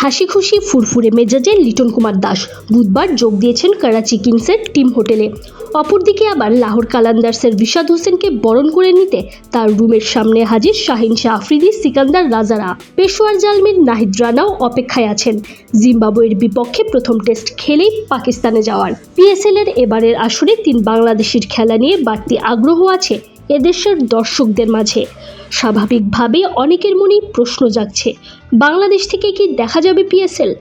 হাসি খুশি ফুরফুরে মেজাজে লিটন কুমার দাস বুধবার যোগ দিয়েছেন করাচি কিংসের টিম হোটেলে। অপরদিকে আবার লাহোর কালান্দার্সের বিষাদ হোসেনকে বরণ করে নিতে তার রুমের সামনে হাজির শাহিন শাহ আফ্রিদি, সিকান্দার রাজারা। পেশোয়ার জালমির নাহিদ রানাও অপেক্ষায় আছেন। জিম্বাবুয়ের বিপক্ষে প্রথম টেস্ট খেলেই পাকিস্তানে যাওয়ার। পিএসএল এর এবারের আসরে তিন বাংলাদেশের খেলা নিয়ে বাড়তি আগ্রহ আছে এদেশের দর্শকদের মাঝে। স্বাভাবিকভাবে অনেকের মনেই প্রশ্ন জাগছে, বাংলাদেশ থেকে কি দেখা যাবে পিএসএল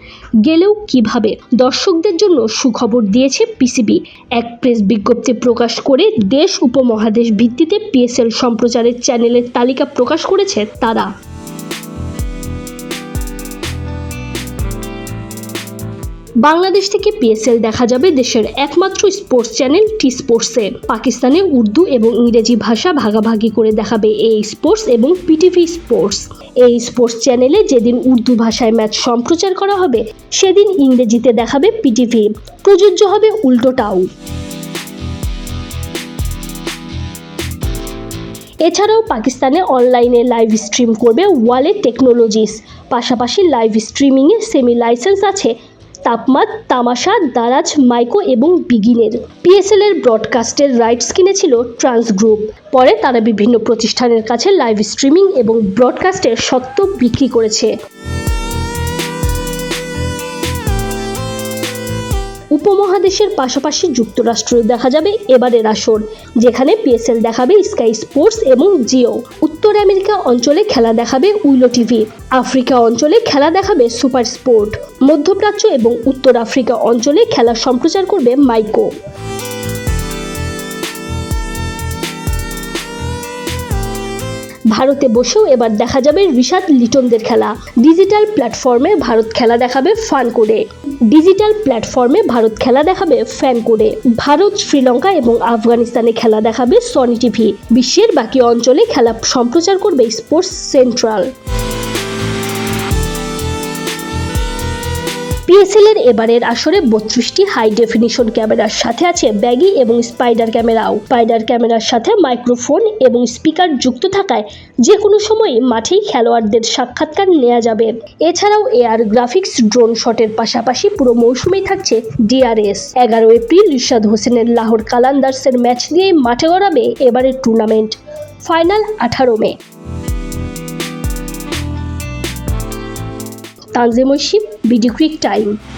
গেলেও কীভাবে? দর্শকদের জন্য সুখবর দিয়েছে পিসিবি এক প্রেস বিজ্ঞপ্তি প্রকাশ করে দেশ উপমহাদেশ ভিত্তিতে পিএসএল সম্প্রচারের চ্যানেলের তালিকা প্রকাশ করেছে তারা। বাংলাদেশ থেকে পিএসএল দেখা যাবে দেশের একমাত্র স্পোর্টস চ্যানেল টি স্পোর্টসে পাকিস্তানে উর্দু এবং ইংরেজি ভাষা ভাগাভাগি করে দেখাবে এই স্পোর্টস এবং পিটিভি স্পোর্টস এই স্পোর্টস চ্যানেলে যেদিন উর্দু ভাষায় ম্যাচ সম্প্রচার করা হবে, সেদিন ইংরেজিতে দেখাবে পিটিভি প্রযোজ্য হবে উল্টোটাও এছাড়াও পাকিস্তানে অনলাইনে লাইভ স্ট্রিম করবে ওয়ালে টেকনোলজিস পাশাপাশি লাইভ স্ট্রিমিংয়ে সেমি লাইসেন্স আছে তাপমাত তামাশা, দারাজ, মাইকো এবং বিগিনের। পিএসএল এর ব্রডকাস্টের রাইটস কিনেছিল ট্রান্স গ্রুপ। পরে তারা বিভিন্ন প্রতিষ্ঠানের কাছে লাইভ স্ট্রিমিং এবং ব্রডকাস্টের সত্ত্ব বিক্রি করেছে। উপমহাদেশের পাশাপাশি যুক্তরাষ্ট্রেও দেখা যাবে এবারের আসর, যেখানে পিএসএল দেখাবে স্কাই স্পোর্টস এবং জিও। উত্তর আমেরিকা অঞ্চলে খেলা দেখাবে উইলো টিভি। আফ্রিকা অঞ্চলে খেলা দেখাবে সুপার স্পোর্ট। মধ্যপ্রাচ্য এবং উত্তর আফ্রিকা অঞ্চলে খেলা সম্প্রচার করবে মাইকো। ভারতে বসেও এবার দেখা যাবে ঋষাদ লিটনদের খেলা। ডিজিটাল প্ল্যাটফর্মে ভারত খেলা দেখাবে ফান করে। ডিজিটাল প্ল্যাটফর্মে ভারত খেলা দেখাবে ফ্যান করে। ভারত, শ্রীলঙ্কা এবং আফগানিস্তানে খেলা দেখাবে সনি টিভি। বিশ্বের বাকি অঞ্চলে খেলা সম্প্রচার করবে স্পোর্টস সেন্ট্রাল। পিএসএল এর এবারের আসরে বত্রিশটি হাই ডেফিনিশন ক্যামেরার সাথে আছে ব্যাগি এবং স্পাইডার ক্যামেরাও। স্পাইডার ক্যামেরার সাথে মাইক্রোফোন এবং স্পিকার যুক্ত থাকায় যে কোনো সময় মাঠেই খেলোয়াড়দের সাক্ষাৎকার নেওয়া যাবে। এছাড়াও এয়ার গ্রাফিক্স ড্রোন শটের পাশাপাশি পুরো মৌসুমেই থাকছে ডিআরএস এগারো এপ্রিল রিশাদ হোসেনের লাহোর কালান্দার্সের ম্যাচ দিয়ে মাঠে গড়াবে এবারের টুর্নামেন্ট ফাইনাল আঠারো মে। Tanzim Oishi Video Quick Time.